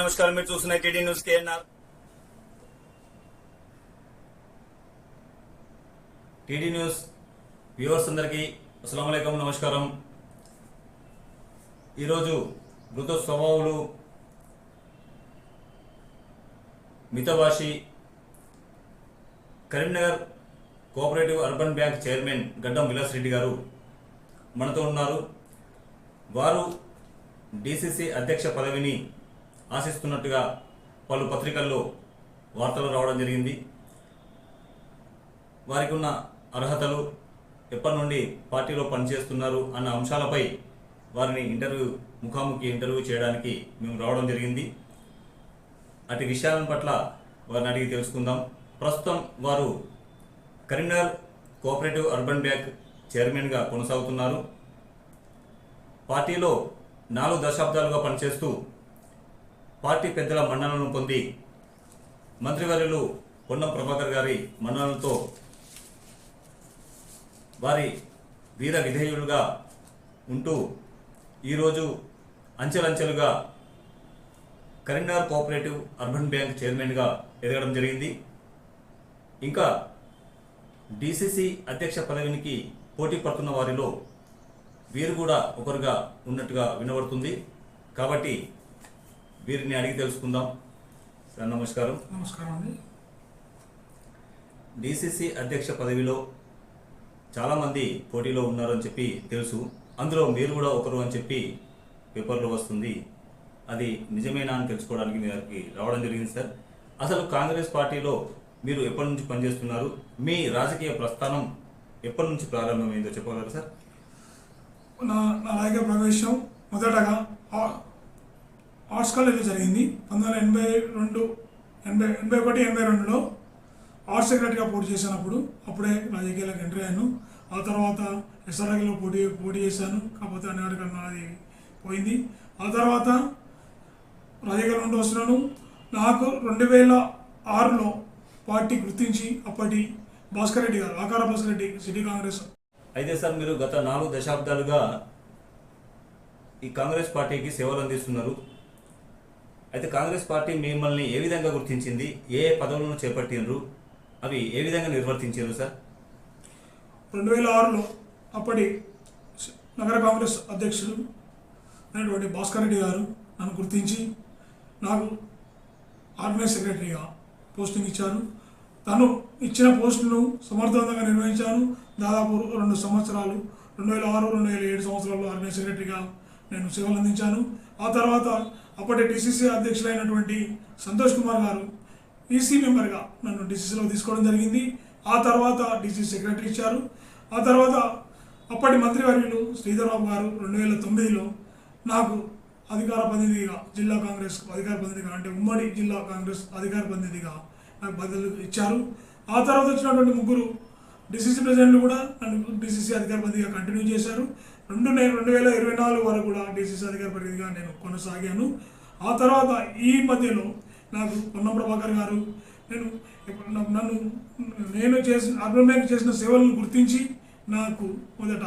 నమస్కారం. మీరు చూస్తున్న TD news KNR TD news viewers అందరికీ అస్సలం నమస్కారం. ఈరోజు మృత స్వభావులు మితభాషి Karimnagar cooperative urban bank chairman Gaddam Vilas Reddy గారు మనతో ఉన్నారు. వారు డిసిసి అధ్యక్ష పదవిని ఆశిస్తున్నట్టుగా పలు పత్రికల్లో వార్తలు రావడం జరిగింది. వారికి ఉన్న అర్హతలు ఎప్పటి నుండి పార్టీలో పనిచేస్తున్నారు అన్న అంశాలపై వారిని ఇంటర్వ్యూ ముఖాముఖి ఇంటర్వ్యూ చేయడానికి మేము రావడం జరిగింది. అటు విషయాల పట్ల వారిని అడిగి తెలుసుకుందాం. ప్రస్తుతం వారు కరీంనగర్ కోఆపరేటివ్ అర్బన్ బ్యాంక్ చైర్మన్గా కొనసాగుతున్నారు. పార్టీలో నాలుగు దశాబ్దాలుగా పనిచేస్తూ పార్టీ పెద్దల మన్ననలను పొంది మంత్రివర్యులు పొన్నం ప్రభాకర్ గారి మన్ననలతో వారి వీర విధేయులుగా ఉంటూ ఈరోజు అంచెలంచెలుగా కరీంనగర్ కోఆపరేటివ్ అర్బన్ బ్యాంక్ చైర్మన్గా ఎదగడం జరిగింది. ఇంకా డిసిసి అధ్యక్ష పదవినికి పోటీ పడుతున్న వారిలో వీరు కూడా ఒకరుగా ఉన్నట్టుగా వినబడుతుంది. కాబట్టి వీరిని అడిగి తెలుసుకుందాం. సార్ నమస్కారం. నమస్కారం అండి. డిసిసి అధ్యక్ష పదవిలో చాలామంది పోటీలో ఉన్నారని చెప్పి తెలుసు. అందులో మీరు కూడా ఒకరు అని చెప్పి పేపర్లో వస్తుంది. అది నిజమేనా అని తెలుసుకోవడానికి మీ దగ్గరికి రావడం జరిగింది సార్. అసలు కాంగ్రెస్ పార్టీలో మీరు ఎప్పటి నుంచి పనిచేస్తున్నారు? మీ రాజకీయ ప్రస్థానం ఎప్పటి నుంచి ప్రారంభమైందో చెప్పగలరు సార్? నా నా రాజకీయ ప్రవేశం మొదటగా ఆర్ట్స్ కాలేజ్లో జరిగింది. పంతొమ్మిది వందల ఎనభై రెండు ఎనభై ఎనభై ఒకటి ఎనభై రెండులో ఆర్ట్స్ సెక్రటరీగా పోటీ చేసినప్పుడు అప్పుడే రాజకీయాలకు ఎంట్రీ అయ్యాను. ఆ తర్వాత ఎస్ఆర్ఐలో పోటీ పోటీ చేశాను. కాకపోతే అనివార్యంగా నాది పోయింది. ఆ తర్వాత రాజకీయాలు ఉంటూ వస్తున్నాను. నాకు రెండు వేల ఆరులో పార్టీ గుర్తించి అప్పటి భాస్కర్ రెడ్డి గారు ఆకార భాస్కర్ రెడ్డి సిటీ కాంగ్రెస్. అయితే సార్ మీరు గత నాలుగు దశాబ్దాలుగా ఈ కాంగ్రెస్ పార్టీకి సేవలు అందిస్తున్నారు. అయితే కాంగ్రెస్ పార్టీ మిమ్మల్ని ఏ విధంగా గుర్తించింది? ఏ పదవులను చేపట్టినరు అవి ఏ విధంగా నిర్వర్తించారు సార్? రెండు వేల ఆరులో అప్పటి నగర కాంగ్రెస్ అధ్యక్షులు అయినటువంటి భాస్కర్ రెడ్డి గారు నన్ను గుర్తించి నాకు ఆర్గనైజ్ సెక్రటరీగా పోస్టింగ్ ఇచ్చారు. తను ఇచ్చిన పోస్టును సమర్థవంతంగా నిర్వహించాను. దాదాపు రెండు సంవత్సరాలు రెండు వేల ఆరు రెండు వేల ఏడు సంవత్సరాల్లో ఆర్గనైజ్ సెక్రటరీగా నేను సేవలు అందించాను. ఆ తర్వాత అప్పటి డిసిసి అధ్యక్షులైనటువంటి సంతోష్ కుమార్ గారు ఈసీ మెంబర్గా నన్ను డిసిసిలో తీసుకోవడం జరిగింది. ఆ తర్వాత డిసిసి సెక్రటరీ ఇచ్చారు. ఆ తర్వాత అప్పటి మంత్రివర్యులు శ్రీధర్బాబు గారు రెండు వేల తొమ్మిదిలో నాకు అధికార ప్రతినిధిగా జిల్లా కాంగ్రెస్ అధికార ప్రతినిధిగా అంటే ఉమ్మడి జిల్లా కాంగ్రెస్ అధికార ప్రతినిధిగా నాకు బదులు ఇచ్చారు. ఆ తర్వాత వచ్చినటువంటి ముగ్గురు డిసిసి ప్రెసిడెంట్లు కూడా నన్ను డిసిసి అధికార ప్రతినిధిగా కంటిన్యూ చేశారు. రెండు నేను రెండు వేల ఇరవై నాలుగు వరకు కూడా డిసిసి అధికార ప్రతినిధిగా నేను కొనసాగాను. ఆ తర్వాత ఈ మధ్యలో నాకు పొన్నం ప్రభాకర్ గారు నేను నన్ను నేను చేసిన అర్బన్ బ్యాంక్ చేసిన సేవలను గుర్తించి నాకు మొదట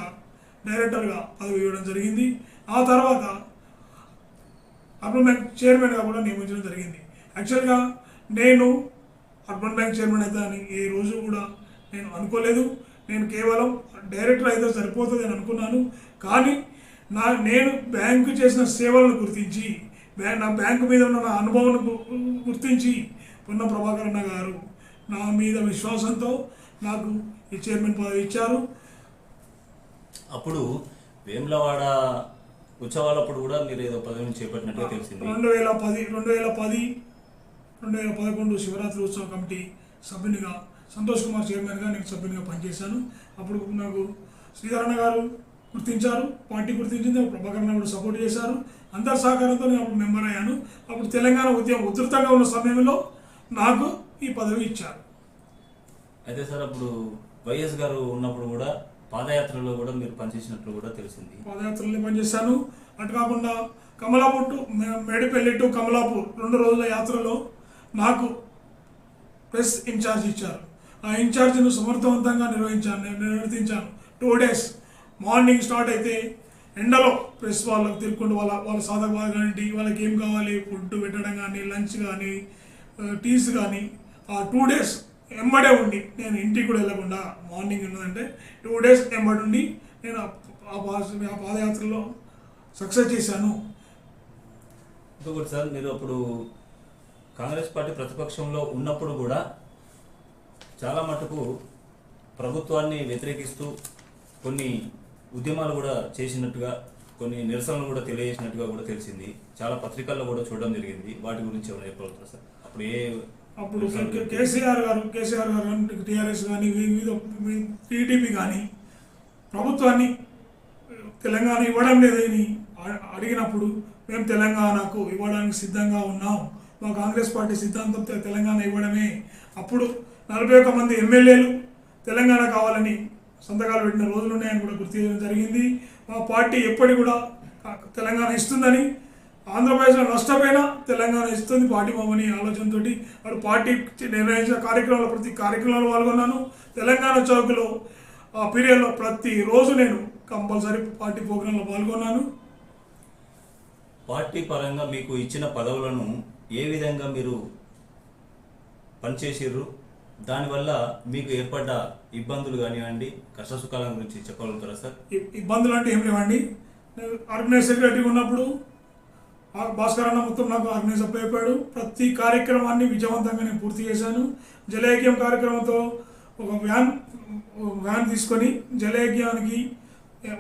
డైరెక్టర్గా పదవి ఇవ్వడం జరిగింది. ఆ తర్వాత అర్బన్ బ్యాంక్ చైర్మన్గా కూడా నియమించడం జరిగింది. యాక్చువల్గా నేను అర్బన్ బ్యాంక్ చైర్మన్ అవుతానని ఏ రోజు కూడా నేను అనుకోలేదు. నేను కేవలం డైరెక్టర్ అయితే సరిపోతుంది అని అనుకున్నాను. కానీ నా నేను బ్యాంకు చేసిన సేవలను గుర్తించి నా బ్యాంకు మీద ఉన్న నా అనుభవం గుర్తించి పొన్న ప్రభాకర్ అన్న గారు నా మీద విశ్వాసంతో నాకు ఈ చైర్మన్ పదవి ఇచ్చారు. అప్పుడు వేములవాడ ఉత్సవాలప్పుడు కూడా మీరు ఏదో పదవిని చేపట్టినట్టుగా తెలిసింది. రెండు వేల పది రెండు వేల పది రెండు వేల పదకొండు శివరాత్రి ఉత్సవ కమిటీ సభ్యునిగా సంతోష్ కుమార్ చైర్మన్గా నేను సభ్యునిగా పనిచేశాను. అప్పుడు నాకు శ్రీధరణ గారు గుర్తించారు పార్టీ గుర్తించింది ప్రభాకర్ కూడా సపోర్ట్ చేశారు. అందరి సహకారంతో నేను అప్పుడు మెంబర్ అయ్యాను. అప్పుడు తెలంగాణ ఉద్యమం ఉధృతంగా ఉన్న సమయంలో నాకు ఈ పదవి ఇచ్చారు. అయితే సార్ అప్పుడు వైఎస్ గారు ఉన్నప్పుడు కూడా పాదయాత్రలో కూడా మీరు పనిచేసినట్లు కూడా తెలిసింది. పాదయాత్రలో పనిచేశాను. అటు కాకుండా కమలాపూర్ టు మేడిపల్లి టు కమలాపూర్ రెండు రోజుల యాత్రలో నాకు ప్రెస్ ఇన్ఛార్జ్ ఇచ్చారు. ఆ ఇన్ఛార్జ్ను సమర్థవంతంగా నిర్వహించాను నేను నిర్వర్తించాను. టూ డేస్ మార్నింగ్ స్టార్ట్ అయితే ఎండలో ప్రెస్ వాళ్ళకి తిరుక్కుంటూ వాళ్ళ వాళ్ళ సాధక బాధ వాళ్ళకి ఏం కావాలి? ఫుడ్ పెట్టడం కానీ లంచ్ కానీ టీస్ కానీ ఆ టూ డేస్ ఎంబడే ఉండి నేను ఇంటికి కూడా వెళ్ళకుండా మార్నింగ్ ఉన్నదంటే టూ డేస్ ఎంబడి ఉండి నేను ఆ- ఆ పాదయాత్రలో సక్సెస్ చేశాను. ఇంకొకటి సార్ మీరు అప్పుడు కాంగ్రెస్ పార్టీ ప్రతిపక్షంలో ఉన్నప్పుడు కూడా చాలా మటుకు ప్రభుత్వాన్ని వ్యతిరేకిస్తూ కొన్ని ఉద్యమాలు కూడా చేసినట్టుగా కొన్ని నిరసనలు కూడా తెలియజేసినట్టుగా కూడా తెలిసింది. చాలా పత్రికల్లో కూడా చూడడం జరిగింది. వాటి గురించి ఏమైనా చెప్పగలుగుతారా సార్? అప్పుడు ఏ అప్పుడు కేసీఆర్ గారు కేసీఆర్ గారు టీఆర్ఎస్ కానీ టీడీపీ కానీ ప్రభుత్వాన్ని తెలంగాణ ఇవ్వడం లేదని అడిగినప్పుడు మేము తెలంగాణకు ఇవ్వడానికి సిద్ధంగా ఉన్నాం. మా కాంగ్రెస్ పార్టీ సిద్ధాంతం తెలంగాణ ఇవ్వడమే. అప్పుడు నలభై ఒక్క మంది ఎమ్మెల్యేలు తెలంగాణ కావాలని సంతకాలు పెట్టిన రోజులు ఉన్నాయని కూడా గుర్తు చేయడం జరిగింది. మా పార్టీ ఎప్పటి కూడా తెలంగాణ ఇస్తుందని ఆంధ్రప్రదేశ్లో నష్టపోయినా తెలంగాణ ఇస్తుంది పార్టీ మామని ఆలోచనతో వాడు పార్టీ నిర్వహించిన కార్యక్రమాలు ప్రతి కార్యక్రమంలో పాల్గొన్నాను. తెలంగాణ చౌక్లో ఆ పీరియడ్లో ప్రతి రోజు నేను కంపల్సరీ పార్టీ ప్రోగ్రాంలో పాల్గొన్నాను. పార్టీ పరంగా మీకు ఇచ్చిన పదవులను ఏ విధంగా మీరు పనిచేసిర్రు? దానివల్ల మీకు ఏర్పడ్డ ఇబ్బందులు కానివ్వండి కష్టసుఖాల గురించి చెప్పగలుగుతారా సార్? ఇబ్బందులు అంటే ఏం లేవండి. నేను ఆర్గనైజ్ సెక్రటరీ ఉన్నప్పుడు భాస్కర్ అన్న మొత్తం నాకు ఆర్గనైజ్ అప్ అయిపోయాడు. ప్రతి కార్యక్రమాన్ని విజయవంతంగా నేను పూర్తి చేశాను. జలయజ్ఞం కార్యక్రమంతో ఒక వ్యాన్ వ్యాన్ తీసుకొని జలయజ్ఞానికి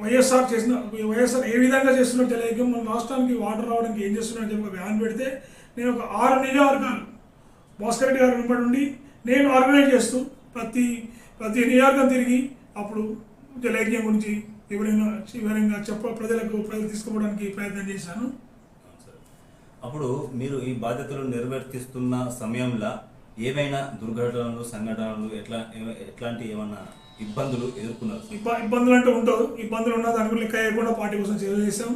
వైఎస్ఆర్ చేసిన వైఎస్ఆర్ ఏ విధంగా చేస్తున్నారు జలయజ్ఞం మన రాష్ట్రానికి వాటర్ రావడానికి ఏం చేస్తున్నారు చెప్పి ఒక వ్యాన్ పెడితే నేను ఒక ఆరు నియోజకవర్గాలు భాస్కర్ రెడ్డి గారు వెంబడి ఉండి నేను ఆర్గనైజ్ చేస్తూ ప్రతి ప్రతి నియోజకం తిరిగి అప్పుడు జలయజ్ఞం గురించి వివరంగా వివరంగా చెప్ప ప్రజలకు ప్రజలు తీసుకోవడానికి ప్రయత్నం చేశాను. అప్పుడు మీరు ఈ బాధ్యతలు నిర్వర్తిస్తున్న సమయంలో ఏవైనా దుర్ఘటనలు సంఘటనలు ఎట్లా ఎట్లాంటి ఏమైనా ఇబ్బందులు ఎదుర్కొన్నారు? ఇబ్బందులు అంటే ఉండవు. ఇబ్బందులు ఉన్న దానికి లెక్క వేయకుండా పార్టీ కోసం సేవ చేశాం.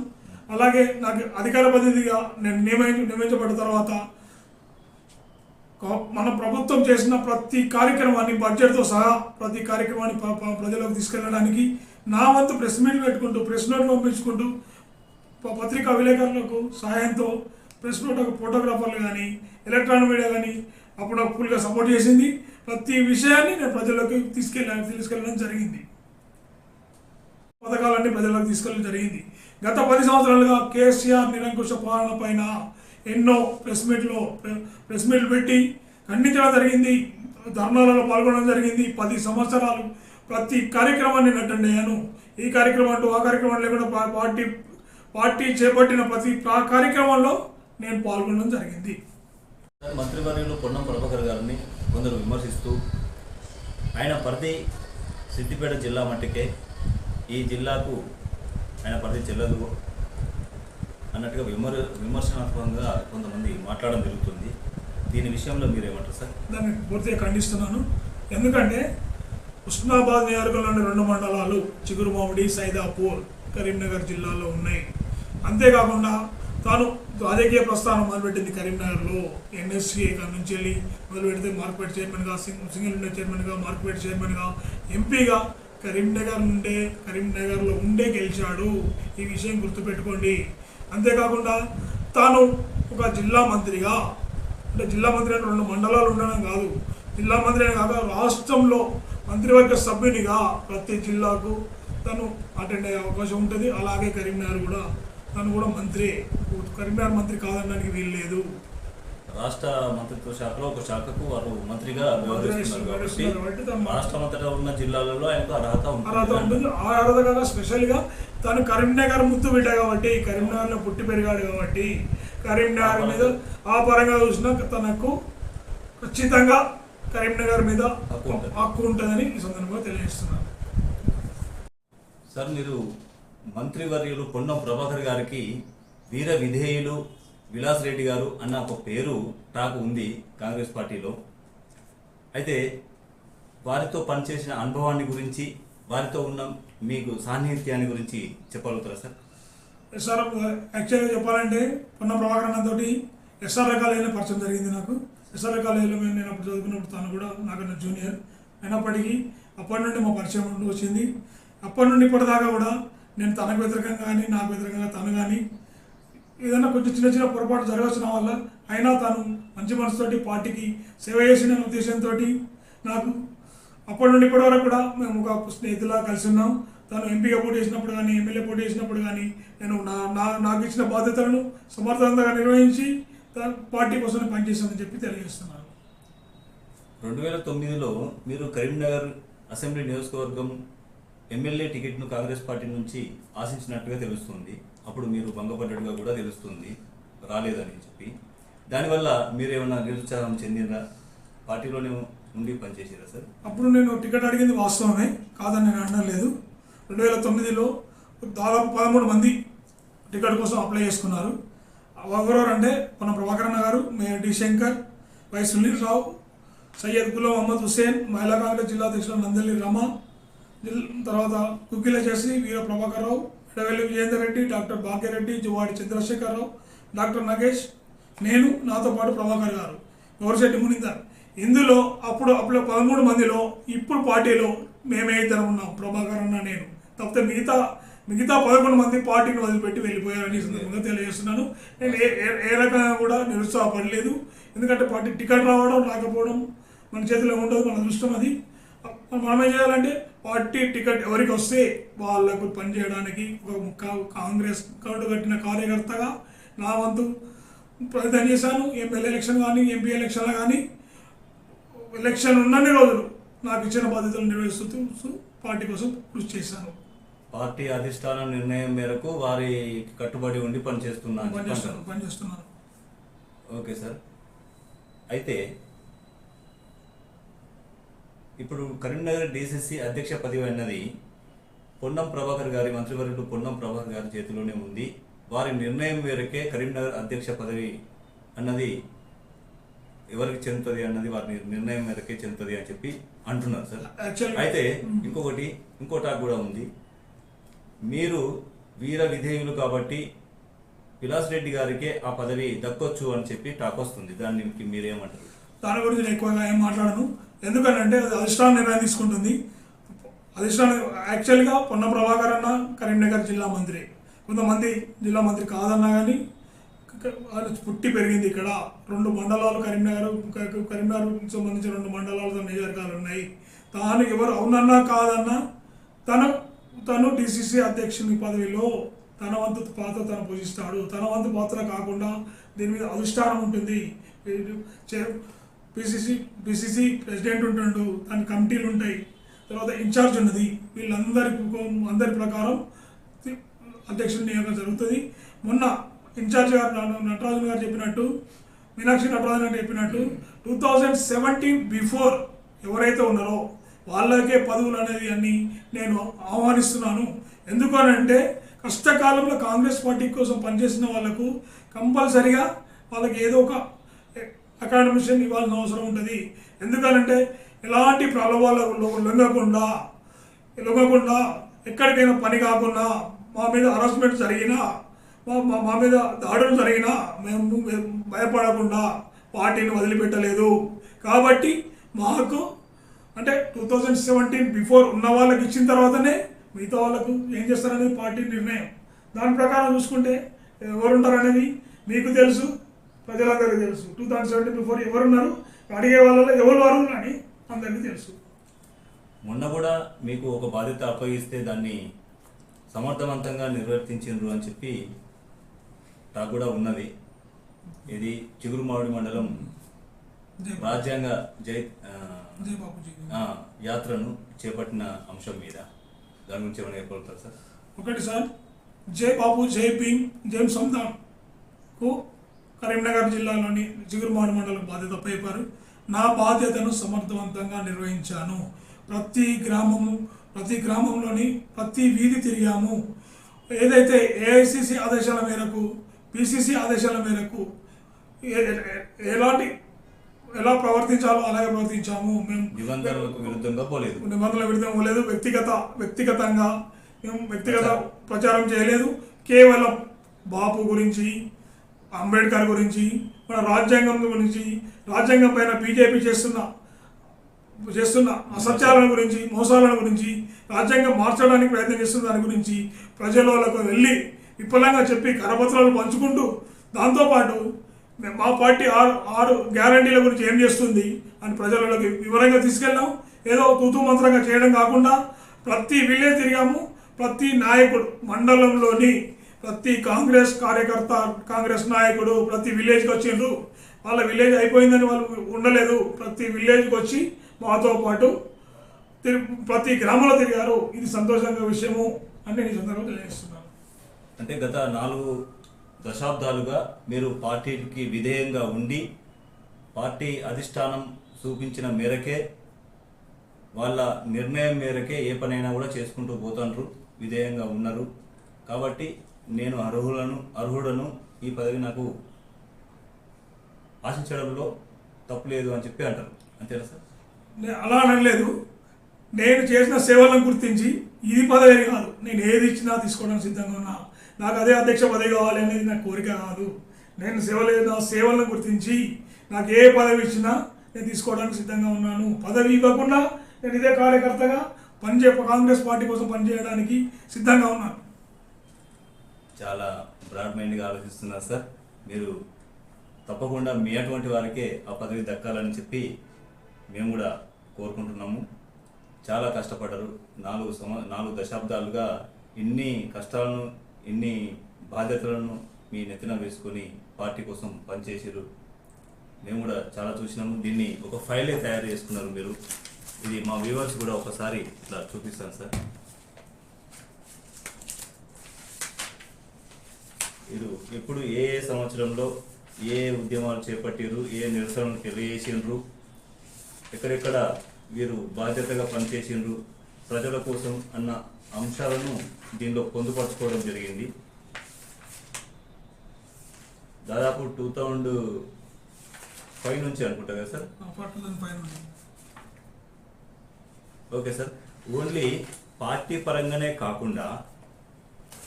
అలాగే నాకు అధికార ప్రతినిధిగా నేను నియమి నియమించబడిన తర్వాత మన ప్రభుత్వం చేసిన ప్రతి కార్యక్రమాన్ని బడ్జెట్తో సహా ప్రతి కార్యక్రమాన్ని ప్రజలకు తీసుకెళ్ళడానికి నా వంతు ప్రెస్ మీట్ పెట్టుకుంటూ ప్రెస్ నోట్ పంపించుకుంటూ ప- పత్రికా విలేకరులకు సహాయంతో ప్రెస్ నోట్ ఫోటోగ్రాఫర్లు కానీ ఎలక్ట్రానిక్ మీడియా కానీ అప్పుడు ఫుల్గా సపోర్ట్ చేసింది. ప్రతి విషయాన్ని నేను ప్రజలకు తీసుకెళ్ళ తీసుకెళ్ళడం జరిగింది. పథకాలన్నీ ప్రజలకు తీసుకెళ్ళడం జరిగింది. గత పది సంవత్సరాలుగా కేసీఆర్ నిరంకుశ పాలన పైన ఎన్నో ప్రెస్ మీట్లు ప్రెస్ మీట్లు పెట్టి ఖండించడం జరిగింది. ధర్నాలలో పాల్గొనడం జరిగింది. పది సంవత్సరాలు ప్రతి కార్యక్రమాన్ని అటెండ్ అయ్యాను. ఈ కార్యక్రమం అంటూ ఆ కార్యక్రమం లేకుండా పార్టీ పార్టీ చేపట్టిన ప్రతి కార్యక్రమంలో నేను పాల్గొనడం జరిగింది. మంత్రివర్యంలో పొన్నం ప్రభాకర్ గారిని కొందరు విమర్శిస్తూ ఆయన ప్రతి సిద్దిపేట జిల్లా మట్టుకే ఈ జిల్లాకు ఆయన పరిధి చెల్లదు. అన్నట్టుగా విమర్ విమర్శనాత్మకంగా కొంతమంది మాట్లాడడం జరుగుతుంది. దీని విషయంలో మీరేమంటారు సార్? దాన్ని పూర్తిగా ఖండిస్తున్నాను. ఎందుకంటే ఉస్మానాబాద్ నియోజకవర్గంలోని రెండు మండలాలు చిగురుమామిడి సైదాపూర్ కరీంనగర్ జిల్లాలో ఉన్నాయి. అంతేకాకుండా తాను రాజకీయ ప్రస్థానం మొదలుపెట్టింది కరీంనగర్లో. ఎన్ఎస్సీ నుంచి వెళ్ళి మొదలుపెడితే మార్కెట్ చైర్మన్గా సింగ్ సింగిల్ ఇండియా చైర్మన్గా మార్కెట్ చైర్మన్గా ఎంపీగా కరీంనగర్ నుండే కరీంనగర్లో ఉండే గెలిచాడు. ఈ విషయం గుర్తుపెట్టుకోండి. అంతేకాకుండా తాను ఒక జిల్లా మంత్రిగా అంటే జిల్లా మంత్రి అంటే రెండు మండలాలు ఉండడం కాదు. జిల్లా మంత్రి అని కాక రాష్ట్రంలో మంత్రివర్గ సభ్యునిగా ప్రతి జిల్లాకు తను అటెండ్ అయ్యే అవకాశం ఉంటుంది. అలాగే కరీంనగర్ కూడా తను కూడా మంత్రి. కరీంనగర్ మంత్రి కాదనడానికి వీలు లేదు. రాష్ట్ర మంత్రిత్వ శాఖలో ఒక శాఖకు వారు మంత్రిగా రాష్ట్రమంతటా ఉన్న జిల్లాలలో ఆయనకు అర్హత అర్హత ఉంటుంది. ఆ అర్హత కాక స్పెషల్గా తను కరీంనగర్ ముద్దు బిడ్డ కాబట్టి కరీంనగర్లో పుట్టి పెరిగాడు కాబట్టి కరీంనగర్ మీద ఆ పరంగా చూసినా తనకు ఖచ్చితంగా కరీంనగర్ మీద హక్కు ఉంటుంది. హక్కు ఉంటుందని ఈ సందర్భంగా తెలియజేస్తున్నాను. సార్ మీరు మంత్రివర్యులు పొన్నం ప్రభాకర్ గారికి వీర విధేయులు విలాస్ రెడ్డి గారు అన్న ఒక పేరు టాకు ఉంది కాంగ్రెస్ పార్టీలో. అయితే వారితో పనిచేసిన అనుభవాన్ని గురించి వారితో ఉన్న మీకు సాన్నిహిత్యాన్ని గురించి చెప్పగలుగుతారా సార్? ఎస్ఆర్ యాక్చువల్గా చెప్పాలంటే పొన్న ప్రభాకరణ తోటి ఎస్ఆర్ కాలేజీలో పరిచయం జరిగింది నాకు. ఎస్ఆర్ కాలేజీలో మేము నేను అప్పుడు చదువుకున్నప్పుడు తను కూడా నాకన్నా జూనియర్ అయినప్పటికీ అప్పటి నుండి మా పరిచయం వచ్చింది. అప్పటి నుండి ఇప్పటిదాకా కూడా నేను తనకు వ్యతిరేకంగా కానీ నాకు వ్యతిరేకంగా తను కానీ ఏదైనా కొంచెం చిన్న చిన్న పొరపాటు జరగాల్సిన వల్ల అయినా తాను మంచి మనసుతోటి పార్టీకి సేవ చేసిన ఉద్దేశంతో నాకు అప్పటి నుండి ఇప్పటి వరకు కూడా మేము ఒక స్నేహితులా కలిసి ఉన్నాం. తను ఎంపీగా పోటీ చేసినప్పుడు కానీ ఎమ్మెల్యే పోటీ చేసినప్పుడు కానీ నేను నా నా నాకు ఇచ్చిన బాధ్యతలను సమర్థవంతంగా నిర్వహించి పార్టీ కోసం పనిచేశానని చెప్పి తెలియజేస్తున్నాను. రెండు వేల తొమ్మిదిలో మీరు కరీంనగర్ అసెంబ్లీ నియోజకవర్గం ఎమ్మెల్యే టికెట్ను కాంగ్రెస్ పార్టీ నుంచి ఆశించినట్టుగా తెలుస్తుంది. అప్పుడు మీరు భంగపడ్డట్టుగా కూడా తెలుస్తుంది. రాలేదని చెప్పి. దానివల్ల మీరేమన్నా నిరుత్సాహం చెందినరా పార్టీలోనే ఉండి పనిచేసారా సార్? అప్పుడు నేను టికెట్ అడిగింది వాస్తవమే కాదని నేను అనలేదు రెండు వేల తొమ్మిదిలో దాదాపు పదమూడు మంది టికెట్ కోసం అప్లై చేసుకున్నారు. ఎవరెవరు అంటే మన ప్రభాకరణ గారు mayor D Shankar Y Sunil Rao Syed Ghulam Ahmed Hussain మహిళా కాంగ్రెస్ జిల్లా అధ్యక్షులు నందలి రమ తర్వాత కుకిల చేసి వీర ప్రభాకర్ రావు ఎడవెల్లి విజేందర్ రెడ్డి డాక్టర్ భాగ్యరెడ్డి జువాడి చంద్రశేఖరరావు డాక్టర్ నగేష్ నేను నాతో పాటు ప్రభాకర్ గారు. గౌరిశెట్టి మునిందర్? ఇందులో అప్పుడు అప్పుడు పదమూడు మందిలో ఇప్పుడు పార్టీలో మేమే ఇద్దరం ఉన్నాం. ప్రభాకర్ అన్న నేను. తప్పితే మిగతా మిగతా పదకొండు మంది పార్టీని వదిలిపెట్టి వెళ్ళిపోయారని సందర్భంగా తెలియజేస్తున్నాను. నేను ఏ ఏ- రకంగా కూడా నిరుత్సాహపడలేదు. ఎందుకంటే పార్టీ టికెట్ రావడం రాకపోవడం మన చేతిలో ఉండదు మన దృష్టం అది. మనం ఏం చేయాలంటే పార్టీ టికెట్ ఎవరికి వస్తే వాళ్ళకు పనిచేయడానికి ఒక కాంగ్రెస్ కార్డు కట్టిన కార్యకర్తగా నా వంతు ప్రయత్నం చేశాను. ఎమ్మెల్యే ఎలక్షన్ కానీ ఎంపీ ఎలక్షన్లో కానీ ఎలక్షన్ ఉన్నన్ని రోజులు నాకు ఇచ్చిన బాధ్యతలు నిర్వహిస్తూ పార్టీ కోసం కృషి చేశాను. పార్టీ అధిష్టానం నిర్ణయం మేరకు వారి కట్టుబడి ఉండి పనిచేస్తున్నాను. అంటారు. పనిచేస్తున్నాను. Okay sir. అయితే ఇప్పుడు కరీంనగర్ డిసిసి అధ్యక్ష పదవి అన్నది పొన్నం ప్రభాకర్ గారి మంత్రివర్యులు పొన్నం ప్రభాకర్ గారి చేతిలోనే ఉంది. వారి నిర్ణయం మేరకే కరీంనగర్ అధ్యక్ష పదవి అన్నది ఎవరికి చెందుతుంది అన్నది వారి నిర్ణయం మేరకే చెందుతుంది అని చెప్పి అంటున్నారు సార్. అయితే ఇంకొకటి ఇంకో టాక్ కూడా ఉంది. మీరు వీర విధేయులు కాబట్టి విలాస్ రెడ్డి గారికే ఆ పదవి దక్కొచ్చు అని చెప్పి టాక్ వస్తుంది. దానికి మీరేమంటారు? దాని గురించి నేను ఎక్కువగా ఏం మాట్లాడను. ఎందుకనంటే అది అధిష్టానం నిర్ణయం తీసుకుంటుంది. అధిష్టానం యాక్చువల్గా పొన్న ప్రభాకర్ అన్న కరీంనగర్ జిల్లా మంత్రి. కొంతమంది జిల్లా మంత్రి కాదన్నా కానీ వాళ్ళు పుట్టి పెరిగింది ఇక్కడ. రెండు మండలాలు కరీంనగర్ కరీంనగర్ సంబంధించిన రెండు మండలాలతో నియోజకవర్గాలు ఉన్నాయి. తాను ఎవరు అవునన్నా కాదన్నా తన తను డిసిసి అధ్యక్షుని పదవిలో తన వంతు పాత్ర తను పూజిస్తాడు తన వంతు పాత్ర కాకుండా దీని మీద అధిష్టానం ఉంటుంది. పిసిసి పిసిసి ప్రెసిడెంట్ ఉంటుండు దాని కమిటీలు ఉంటాయి. తర్వాత ఇన్ఛార్జ్ ఉన్నది. వీళ్ళందరి అందరి ప్రకారం అధ్యక్షుల అధ్యక్షుడి నియోగం జరుగుతుంది. మొన్న ఇన్ఛార్జ్ గారు నటరాజన్ గారు చెప్పినట్టు మీనాక్షి నటరాజన్ గారు చెప్పినట్టు టూ థౌజండ్ సెవెంటీన్ బిఫోర్ ఎవరైతే ఉన్నారో వాళ్ళకే పదవులు అనేది అన్ని నేను ఆహ్వానిస్తున్నాను. ఎందుకనంటే కష్టకాలంలో కాంగ్రెస్ పార్టీ కోసం పనిచేసిన వాళ్ళకు కంపల్సరిగా వాళ్ళకి ఏదో ఒక అకాడమిషన్ ఇవ్వాల్సిన అవసరం ఉంటుంది. ఎందుకనంటే ఎలాంటి ప్రలోభాలకు లొంగకుండా లొంగకుండా ఎక్కడికైనా పని కాకుండా మా మీద హరాస్మెంట్ జరిగినా మా మా- మా మీద దాడులు జరిగినా మేము మేము భయపడకుండా పార్టీని వదిలిపెట్టలేదు. కాబట్టి మాకు అంటే టూ థౌజండ్ సెవెంటీన్ బిఫోర్ ఉన్న వాళ్ళకి ఇచ్చిన తర్వాతనే మిగతా వాళ్ళకు ఏం చేస్తారనేది పార్టీ నిర్ణయం. దాని ప్రకారం చూసుకుంటే ఎవరుంటారు అనేది మీకు తెలుసు. ప్రజలందరికీ తెలుసు. టూ థౌజండ్ సెవెంటీన్ బిఫోర్ ఎవరున్నారు? అడిగే వాళ్ళలో ఎవరు వారు అని అందరికీ తెలుసు. మొన్న కూడా మీకు ఒక బాధ్యత అప్పగిస్తే దాన్ని సమర్థవంతంగా నిర్వర్తించిండ్రు అని చెప్పి టాక్ కూడా ఉన్నది. ఇది చిగురుమావిడి మండలం జై. రాజ్యాంగ జై. జై యాత్రను చేపట్టిన అంశం మీద. దాని గురించి ఏమైనా చెప్పగలుగుతారు సార్? ఒకటి సార్ జై బాబు జై భీమ్ జైమ్ సంతాన్కు కరీంనగర్ జిల్లాలోని జిగురుమాడు మండలం బాధ్యత అప్పయ్యారు నా బాధ్యతను సమర్థవంతంగా నిర్వహించాను. ప్రతి గ్రామము ప్రతి గ్రామంలోని ప్రతి వీధి తిరిగాము. ఏదైతే ఏఐసిసి ఆదేశాల మేరకు పిసిసి ఆదేశాల మేరకు ఎలాంటి ఎలా ప్రవర్తించాలో అలాగే ప్రవర్తించాము. మేము నిబంధనలకు విరుద్ధంగా పోలేదు. నిబంధనల విరుద్ధం లేదు వ్యక్తిగత వ్యక్తిగతంగా మేము వ్యక్తిగత ప్రచారం చేయలేదు. కేవలం బాపు గురించి అంబేద్కర్ గురించి మన రాజ్యాంగం గురించి రాజ్యాంగం పైన బీజేపీ చేస్తున్న చేస్తున్న అసత్యాలను గురించి మోసాలను గురించి రాజ్యాంగం మార్చడానికి ప్రయత్నం చేస్తున్న దాని గురించి ప్రజలకు వెళ్ళి విఫలంగా చెప్పి కరపత్రాలు పంచుకుంటూ దాంతోపాటు మా పార్టీ ఆరు ఆరు గ్యారంటీల గురించి ఏం చేస్తుంది అని ప్రజలలోకి వివరంగా తీసుకెళ్ళాం. ఏదో తూతూ మంత్రంగా చేయడం కాకుండా ప్రతి విలేజ్ తిరిగాము. ప్రతి నాయకుడు మండలంలోని ప్రతి కాంగ్రెస్ కార్యకర్త కాంగ్రెస్ నాయకుడు ప్రతి విలేజ్కి వచ్చిండ్రు. వాళ్ళ విలేజ్ అయిపోయిందని వాళ్ళు ఉండలేదు. ప్రతి విలేజ్కి వచ్చి మాతో పాటు తిరు- ప్రతి గ్రామంలో తిరిగారు. ఇది సంతోషంగా విషయము అని నేను సందర్భంగా తెలియజేస్తున్నాను. అంటే గత నాలుగు దశాబ్దాలుగా మీరు పార్టీకి విధేయంగా ఉండి పార్టీ అధిష్టానం చూపించిన మేరకే వాళ్ళ నిర్ణయం మేరకే ఏ పనైనా కూడా చేసుకుంటూ పోతుండ్రు. విధేయంగా ఉన్నారు. కాబట్టి నేను అర్హులను అర్హుడను ఈ పదవి నాకు ఆశించడంలో తప్పు లేదు అని చెప్పి అంటారు. అంతేనా సార్? నేను అలా అనలేదు నేను చేసిన సేవలను గుర్తించి ఇది పదవి కాదు. నేను ఏది ఇచ్చినా తీసుకోవడానికి సిద్ధంగా ఉన్నా. నాకు అదే అధ్యక్ష పదవి కావాలి అనేది నా కోరిక కాదు. నేను సేవలు నా సేవలను గుర్తించి నాకు ఏ పదవి ఇచ్చినా నేను తీసుకోవడానికి సిద్ధంగా ఉన్నాను. పదవి ఇవ్వకుండా నేను ఇదే కార్యకర్తగా పనిచే కాంగ్రెస్ పార్టీ కోసం పనిచేయడానికి సిద్ధంగా ఉన్నాను. చాలా బ్రాడ్ మైండ్గా ఆలోచిస్తున్నారు సార్. మీరు తప్పకుండా మీ అటువంటి వారికే ఆ పదవి దక్కాలని చెప్పి మేము కూడా కోరుకుంటున్నాము. చాలా కష్టపడ్డారు. నాలుగు సమ నాలుగు దశాబ్దాలుగా ఇన్ని కష్టాలను ఇన్ని బాధ్యతలను మీ నెత్తిన వేసుకొని పార్టీ కోసం పనిచేసారు మేము కూడా చాలా చూసినాము. దీన్ని ఒక ఫైలే తయారు చేసుకున్నారు మీరు. ఇది మా వ్యూవర్స్ కూడా ఒకసారి ఇట్లా చూపిస్తాను సార్. ఇది ఎప్పుడు ఏ ఏ సంవత్సరంలో ఏ ఉద్యమాలు చేపట్టిరు ఏ నిరసనలు తెలియజేసిండ్రు ఎక్కడెక్కడ వీరు బాధ్యతగా పనిచేసిండ్రు ప్రజల కోసం అన్న అంశాలను దీనిలో పొందుపరచుకోవడం జరిగింది. దాదాపు టూ థౌజండ్ ఫైవ్ నుంచి అనుకుంటా కదా sir. Okay sir. Only party పరంగానే కాకుండా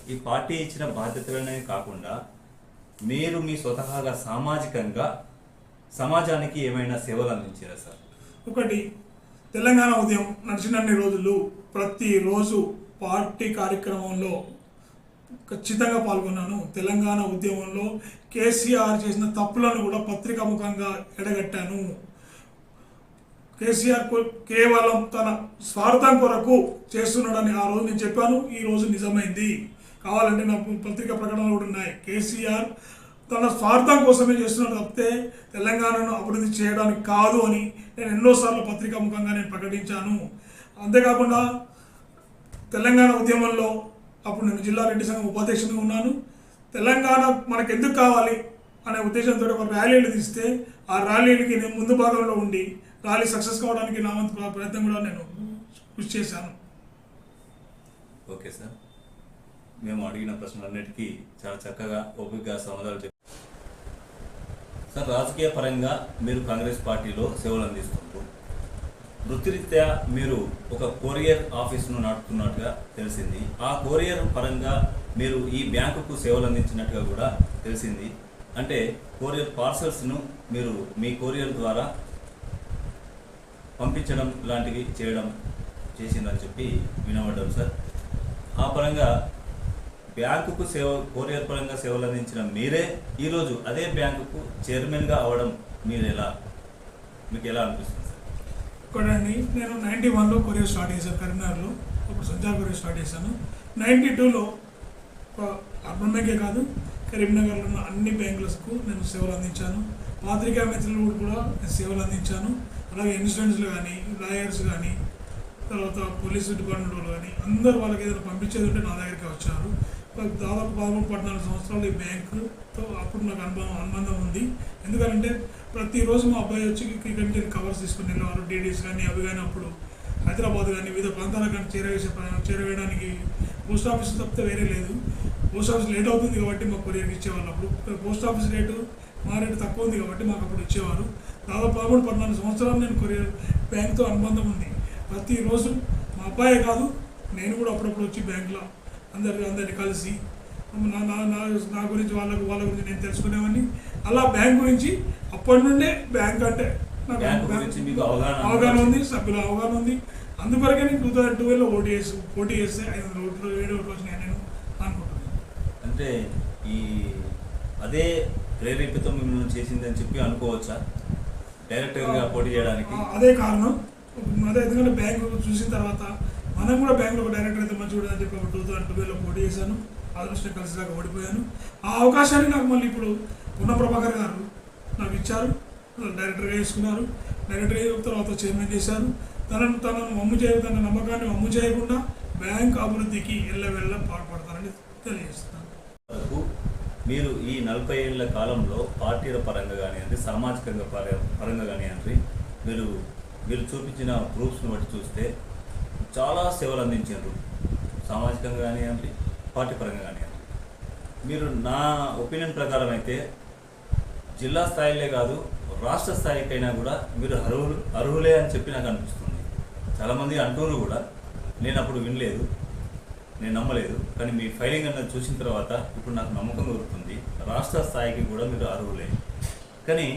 ఈ పార్టీ ఇచ్చిన బాధ్యతలనే కాకుండా మీరు మీ స్వతహాగా సామాజికంగా సమాజానికి ఏమైనా సేవలు అందించారా సార్? ఒకటి తెలంగాణ ఉదయం నడిచినన్ని రోజులు ప్రతిరోజు పార్టీ కార్యక్రమంలో ఖచ్చితంగా పాల్గొన్నాను. తెలంగాణ ఉద్యమంలో కేసీఆర్ చేసిన తప్పులను కూడా పత్రికాముఖంగా ఎడగట్టాను. కేసీఆర్ కేవలం తన స్వార్థం కొరకు చేస్తున్నాడని ఆ రోజు నేను చెప్పాను. ఈ రోజు నిజమైంది. కావాలంటే నా పత్రికా ప్రకటనలు కూడా ఉన్నాయి. కేసీఆర్ తన స్వార్థం కోసమే చేస్తున్నాడు తప్పితే తెలంగాణను అభివృద్ధి చేయడానికి కాదు అని నేను ఎన్నోసార్లు పత్రికా ముఖంగా నేను ప్రకటించాను. అంతేకాకుండా తెలంగాణ ఉద్యమంలో అప్పుడు నేను జిల్లా రెడ్డి సంఘం ఉపాధ్యక్షునిగా ఉన్నాను. తెలంగాణ మనకు ఎందుకు కావాలి అనే ఉద్దేశంతో ఒక ర్యాలీలు తీస్తే ఆ ర్యాలీలకి నేను ముందు భాగంలో ఉండి ర్యాలీ సక్సెస్ కావడానికి నా వంతు ప్రయత్నం కూడా నేను కృషి చేశాను. Okay sir. మేము అడిగిన ప్రశ్నలన్నిటికీ చాలా చక్కగా ఓపికగా సమాధానాలు చెప్పారు. సార్ రాజకీయ పరంగా మీరు కాంగ్రెస్ పార్టీలో సేవలు అందిస్తుంటూ వృత్తిరీత్యా మీరు ఒక కొరియర్ ఆఫీస్ను నడుపుతున్నట్టుగా తెలిసింది. ఆ కొరియర్ పరంగా మీరు ఈ బ్యాంకుకు సేవలు అందించినట్టుగా కూడా తెలిసింది. అంటే కొరియర్ పార్సల్స్ను మీరు మీ కొరియర్ ద్వారా పంపించడం లాంటివి చేయడం చేసిందని చెప్పి వినబడ్డాం సార్. ఆ పరంగా బ్యాంకుకు సేవ కొరియర్ పరంగా సేవలు అందించిన మీరే ఈరోజు అదే బ్యాంకుకు చైర్మన్గా అవడం మీరు ఎలా మీకు ఎలా అనిపిస్తుంది సార్? ఇక్కడ నేను నైంటీ వన్లో కొరియర్ స్టార్ట్ చేశాను కరీంనగర్లో. అప్పుడు సంచార్ కొరియర్ స్టార్ట్ చేశాను. నైంటీ టూలో అర్బన్ బ్యాంకే కాదు కరీంనగర్లో ఉన్న అన్ని బ్యాంకులకు నేను సేవలు అందించాను పాత్రికా మిత్రులు కూడా నేను సేవలు అందించాను అలాగే ఇన్సూరెన్స్లు కానీ లాయర్స్ కానీ తర్వాత పోలీసు డిపార్ట్మెంట్ వాళ్ళు కానీ అందరు వాళ్ళకి ఏదైనా పంపించేది ఉంటే నా దగ్గరికి వచ్చారు. దాదాపు పదమూడు పద్నాలుగు సంవత్సరాలు ఈ బ్యాంకుతో అప్పుడు నాకు అనుభవం అనుబంధం ఉంది. ఎందుకంటే ప్రతిరోజు మా అబ్బాయి వచ్చి క్రికెట్ కవర్స్ తీసుకుని వెళ్ళేవారు డీడీస్ కానీ అవి కానీ అప్పుడు హైదరాబాద్ కానీ వివిధ ప్రాంతాలకు కానీ చేరవేసే చేరవేయడానికి పోస్ట్ ఆఫీస్ తప్పితే వేరే లేదు. పోస్ట్ ఆఫీస్ లేట్ అవుతుంది కాబట్టి మాకు కొరియర్కి ఇచ్చేవాళ్ళు అప్పుడు. పోస్ట్ ఆఫీస్ రేటు మా రేటు తక్కువ ఉంది కాబట్టి మాకు అప్పుడు ఇచ్చేవారు. దాదాపు పదమూడు పద్నాలుగు సంవత్సరాలు నేను కొరియర్ బ్యాంక్తో అనుబంధం ఉంది. ప్రతిరోజు మా అబ్బాయే కాదు నేను కూడా అప్పుడప్పుడు వచ్చి బ్యాంకులో అందరి అందరిని కలిసి నా నా నా గురించి వాళ్ళకు వాళ్ళ గురించి నేను తెలుసుకునేవాడిని. అలా బ్యాంక్ గురించి అప్పటి నుండే బ్యాంక్ అంటే నాకు అవగాహన అవగాహన ఉంది సభ్యుల అవగాహన ఉంది. అందువరకే నేను టూ థౌజండ్ ట్వెల్వ్లో ఓటు చేసి పోటీ చేస్తే ఐదు వందల ఓట్లు ఏడు ఓట్లు వచ్చినాయి నేను అనుకుంటున్నాను. అంటే ఈ అదే ప్రేరేపితం మిమ్మల్ని చేసిందని చెప్పి అనుకోవచ్చా? డైరెక్టర్గా పోటీ చేయడానికి? అదే కారణం. అదే ఎందుకంటే బ్యాంకు చూసిన తర్వాత మనం కూడా బ్యాంకులో ఒక డైరెక్టర్ అయితే మంచి అని చెప్పి టూ థౌసండ్ ట్వెల్వ్లో పోటీ చేశాను. అదృష్టం కలిసి దాకా ఓడిపోయాను. ఆ అవకాశాన్ని నాకు మళ్ళీ ఇప్పుడు ఉన్న ప్రభాకర్ గారు నాకు ఇచ్చారు. డైరెక్టర్గా వేసుకున్నారు. డైరెక్టర్ తర్వాత చైర్మన్ చేశారు. తనను తనను మమ్ము చేయ తన నమ్మకాన్ని మమ్ము చేయకుండా బ్యాంక్ అభివృద్ధికి ఎల్లవెల్ల పాల్పడతారని తెలియజేస్తున్నాను. మీరు ఈ నలభై ఏళ్ళ కాలంలో పార్టీల పరంగా కానివ్వండి సామాజికంగా పర- పరంగా కానివ్వండి మీరు మీరు చూపించిన ప్రూఫ్స్ని బట్టి చూస్తే చాలా సేవలు అందించారు. సామాజికంగా కానివ్వండి పార్టీ పరంగా కానివ్వండి. మీరు నా ఒపీనియన్ ప్రకారం అయితే జిల్లా స్థాయిలే కాదు రాష్ట్ర స్థాయికైనా కూడా మీరు అర్హులు అర్హులే అని చెప్పి నాకు అనిపిస్తుంది. చాలామంది అంటూరు కూడా నేను అప్పుడు వినలేదు నేను నమ్మలేదు కానీ మీ ఫైలింగ్ అన్నది చూసిన తర్వాత ఇప్పుడు నాకు నమ్మకం దొరుకుతుంది. రాష్ట్ర స్థాయికి కూడా మీరు అర్హులే. కానీ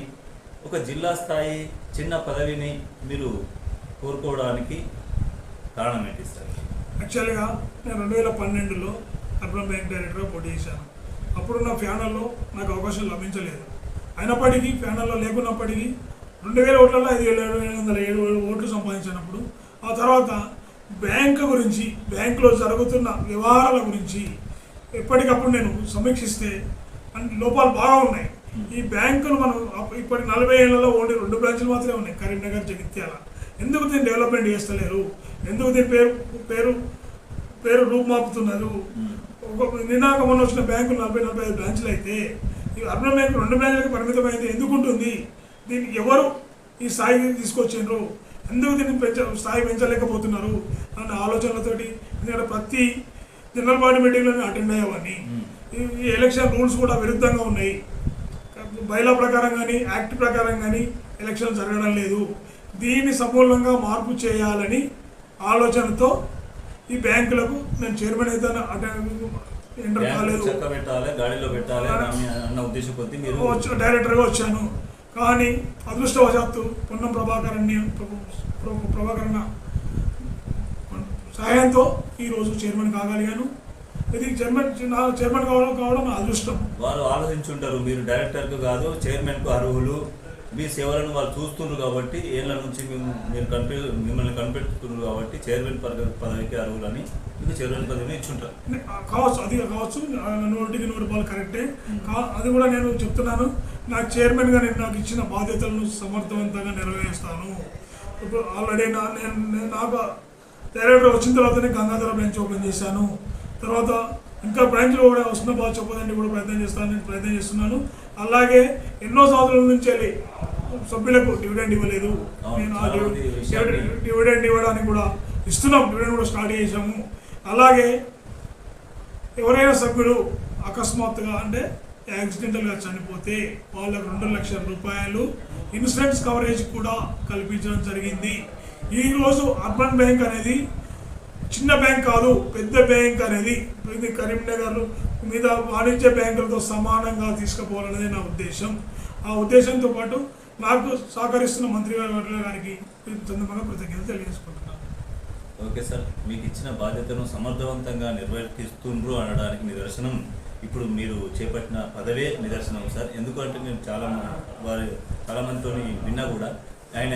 ఒక జిల్లా స్థాయి చిన్న పదవిని మీరు కోరుకోవడానికి కారణం ఏంటి సార్ యాక్చువల్గా నేను రెండు వేల పన్నెండులో అర్బన్ బ్యాంక్ డైరెక్టర్గా పోటీ చేశాను. అప్పుడు నా ఫ్యానల్లో నాకు అవకాశం లభించలేదు. అయినప్పటికీ ఫ్యానల్లో లేకున్నప్పటికీ రెండు వేల ఓట్లలో ఐదు వేల ఏడు వందల ఏడు ఓట్లు సంపాదించినప్పుడు ఆ తర్వాత బ్యాంకు గురించి బ్యాంకులో జరుగుతున్న వ్యవహారాల గురించి ఎప్పటికప్పుడు నేను సమీక్షిస్తే లోపాలు బాగా ఉన్నాయి. ఈ బ్యాంకులు మనం ఇప్పటి నలభై ఏళ్ళలో ఓన్లీ రెండు బ్రాంచులు మాత్రమే ఉన్నాయి. కరీంనగర్ జగిత్యాల. ఎందుకు దీన్ని డెవలప్మెంట్ చేస్తలేరు? ఎందుకు దీని పేరు పేరు పేరు రూపుమాపుతున్నారు ఒక నినాక మొన్న వచ్చిన బ్యాంకులు నలభై నలభై ఐదు బ్రాంచ్లు అయితే ఈ అర్బన్ బ్యాంకు రెండు బ్రాంచులకు పరిమితమైంది ఎందుకు ఉంటుంది దీనికి ఎవరు ఈ స్థాయికి తీసుకొచ్చిండ్రు? ఎందుకు దీన్ని పెంచ స్థాయి పెంచలేకపోతున్నారు? అన్న ఆలోచనలతోటి ఎందుకంటే ప్రతి జనరల్ బాడీ మీటింగ్లను అటెండ్ అయ్యేవాడిని. ఈ ఈ ఎలక్షన్ రూల్స్ కూడా విరుద్ధంగా ఉన్నాయి. బైలా ప్రకారం కానీ యాక్ట్ ప్రకారం కానీ ఎలక్షన్ జరగడం లేదు. దీన్ని సమూలంగా మార్పు చేయాలని ఆలోచనతో ఈ బ్యాంకులకు నేను చైర్మన్ అయితే అంటే ఎంటర్ కాలేదు గాడిలో పెట్టాలి అన్న ఉద్దేశం కొద్దీ మీరు వచ్చి డైరెక్టర్గా వచ్చాను. కానీ అదృష్టవశాత్తు పొన్నం ప్రభాకర్ అన్ని ప్రభాకర్ అన్న సహాయంతో ఈరోజు చైర్మన్ కాగలిగాను. ఇది చైర్మన్ నా చైర్మన్ కావడం కావడం నా అదృష్టం. వారు ఆలోచించుంటారు. మీరు డైరెక్టర్కు కాదు చైర్మన్కు అర్హులు. మీ సేవలను వాళ్ళు చూస్తున్నారు కాబట్టి ఏళ్ళ నుంచి మేము మీరు కనిపి మిమ్మల్ని కనిపెడుతున్నారు కాబట్టి చైర్మన్ పద- పదవికి అర్హులని మీకు చైర్మన్ పదవిని ఇచ్చుంటారు. కావచ్చు అది కావచ్చు. నూటికి నూరు రూపాయలు కరెక్టే. కా అది కూడా నేను చెప్తున్నాను. నాకు చైర్మన్గా నేను నాకు ఇచ్చిన బాధ్యతలను సమర్థవంతంగా నెరవేరుస్తాను. ఇప్పుడు ఆల్రెడీ నా నేను నేను నాకు డైరెక్టర్ వచ్చిన తర్వాతనే గంగాధర బ్రాంచ్ ఓపెన్ చేశాను. తర్వాత ఇంకా బ్రాంచ్లో కూడా హుస్నాబాద్ చెప్పదండి కూడా ప్రయత్నం చేస్తాను నేను ప్రయత్నం చేస్తున్నాను. అలాగే ఎన్నో సంవత్సరాల నుంచి వెళ్ళి సభ్యులకు డివిడెండ్ ఇవ్వలేదు. నేను ఆ డివిడెండ్ ఇవ్వడానికి కూడా ఇస్తున్నాం. డివిడెండ్ కూడా స్టార్ట్ చేసాము అలాగే ఎవరైనా సభ్యుడు అకస్మాత్తుగా అంటే యాక్సిడెంటల్గా చనిపోతే వాళ్ళకు రెండు లక్షల రూపాయలు ఇన్సూరెన్స్ కవరేజ్ కూడా కల్పించడం జరిగింది. ఈరోజు అర్బన్ బ్యాంక్ అనేది చిన్న బ్యాంక్ కాదు పెద్ద బ్యాంక్ అనేది. ఇది కరీంనగర్ మీద వాణిజ్య బ్యాంకులతో సమానంగా తీసుకుపోవాలనేది నా ఉద్దేశం. ఆ ఉద్దేశంతో పాటు నాకు సహకరిస్తున్న మంత్రి గారికి సందర్భంగా కృతజ్ఞత తెలియజేసుకుంటున్నాను. ఓకే సార్ మీకు ఇచ్చిన బాధ్యతను సమర్థవంతంగా నిర్వర్తిస్తుండ్రు అనడానికి నిదర్శనం. ఇప్పుడు మీరు చేపట్టిన పదవే నిదర్శనం సార్. ఎందుకంటే మేము చాలా వారి చాలా విన్నా కూడా ఆయన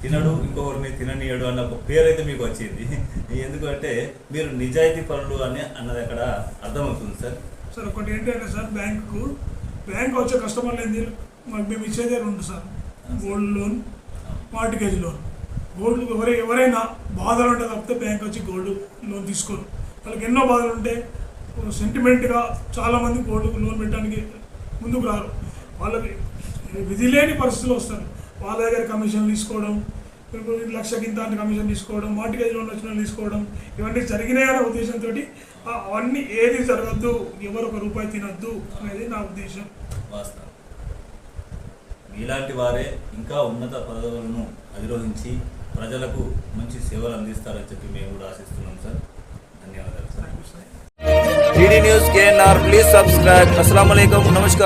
తినడు ఇంకొకరిని తిననీయడు అన్న ఒక పేరు అయితే మీకు వచ్చింది. ఎందుకంటే మీరు నిజాయితీ పనులు అని అన్నది అక్కడ అర్థమవుతుంది సార్. సార్ ఒకటి ఏంటంటే సార్ బ్యాంకు బ్యాంక్ వచ్చే కస్టమర్లు ఏంది? మాకు మేము ఇచ్చేదే రెండు sir. Gold loan mortgage loan. Gold ఎవరై ఎవరైనా బాధలు ఉంటే తప్పితే బ్యాంక్ వచ్చి గోల్డ్ లోన్ తీసుకోరు. వాళ్ళకి ఎన్నో బాధలు ఉంటే సెంటిమెంట్గా చాలామంది గోల్డ్ లోన్ పెట్టడానికి ముందుకు రారు. వాళ్ళకి విధి లేని పరిస్థితులు వస్తారు. వాళ్ళ దగ్గర కమిషన్ తీసుకోవడం ఇప్పుడు లక్ష కింద కమిషన్ తీసుకోవడం మార్టిగేజ్ లోన్ వచ్చిన తీసుకోవడం ఇవన్నీ జరిగినాయనే ఉద్దేశంతో అవన్నీ ఏది జరగద్దు ఎవరు ఒక రూపాయి తినద్దు అనేది నా ఉద్దేశం. వాస్తవం. ఇలాంటి వారే ఇంకా ఉన్నత పదవులను అధిరోహించి ప్రజలకు మంచి సేవలు అందిస్తారని చెప్పి మేము కూడా ఆశిస్తున్నాం సార్. ధన్యవాదాలు sir. News KNR please subscribe. అస్సలం నమస్కారం.